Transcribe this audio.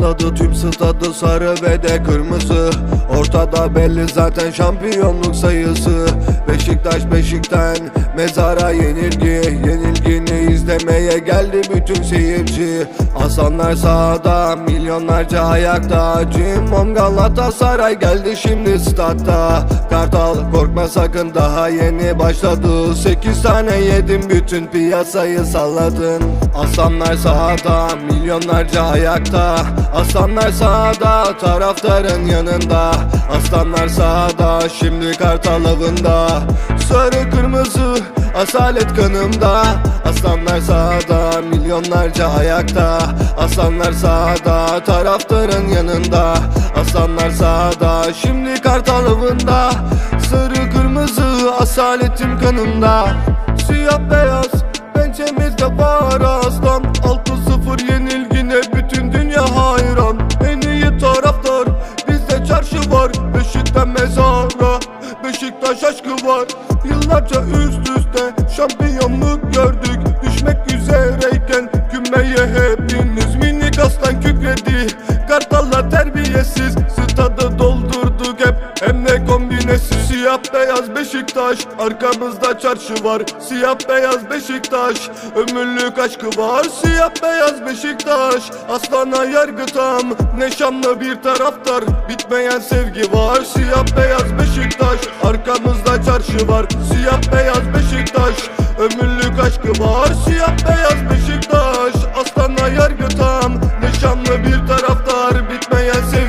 Kapladı tüm stadı sarı ve de kırmızı. Ortada belli zaten şampiyonluk sayısı. Beşiktaş Beşik'ten mezara yenilgi Yenilgini izlemeye geldi bütün seyirci. Aslanlar sahada milyonlarca ayakta. Cimbom Galatasaray geldi şimdi statta. Kartal korkma sakın daha yeni başladı. Sekiz tane yedim bütün piyasayı salladın. Aslanlar sahada milyonlarca ayakta. Aslanlar sahada taraftarın yanında. Aslanlar sahada şimdi kartal avında. Sarı kırmızı asalet kanımda Aslanlar sahada milyonlarca ayakta. Aslanlar sahada taraftarın yanında. Aslanlar sahada şimdi kartal avında. Sarı kırmızı asaletim kanımda. Siyah beyaz pençemizde var aslan Beşiktaş aşkı var. Yıllarca üst üste şampiyonluk gördük. Düşmek üzereyken kümeye hepiniz Minik aslan kükredi. Kartallar terbiyesiz Siyah beyaz Beşiktaş Arkamızda çarşı var. Siyah beyaz Beşiktaş Ömürlük aşkı var. Siyah beyaz Beşiktaş Aslana yargı tam. Neşanlı bir taraftar Bitmeyen sevgi var. Siyah beyaz Beşiktaş Arkamızda çarşı var. Siyah beyaz Beşiktaş Ömürlük aşkı var. Siyah beyaz Beşiktaş Aslana yargı tam. Neşanlı bir taraftar Bitmeyen sevgi